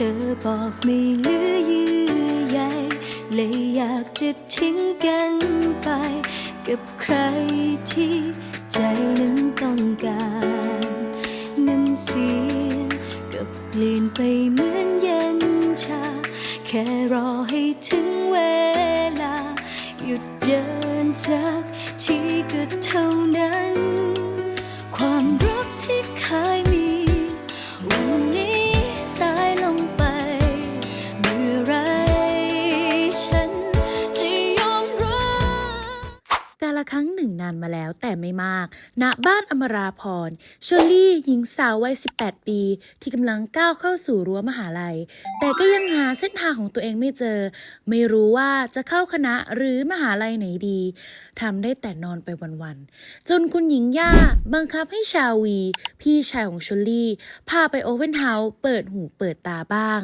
ธอบอกไม่เหลือเยื่อใยเลยอยากจะทิ้งกันไป กับใครที่ใจนั้นต้องการน้ำเสียงก็เปลี่ยนไปเหมือนเย็นชา แค่รอให้ถึงเวลา หยุดเดินสักทีก็เท่า ละครั้งหนึ่งนานมาแล้วแต่ไม่มาก ณ บ้านอมราพรเชอรี่หญิงสาววัย 18 ปี ที่กำลังก้าวเข้าสู่รั้วมหาลัย แต่ก็ยังหาเส้นทางของตัวเองไม่เจอ ไม่รู้ว่าจะเข้าคณะหรือมหาลัยไหนดีทำได้แต่นอนไปวันๆ จนคุณหญิงย่าบังคับให้ชาวี พี่ชายของเชอรี่ พาไปโอเวนเฮาส์เปิดหูเปิดตาบ้าง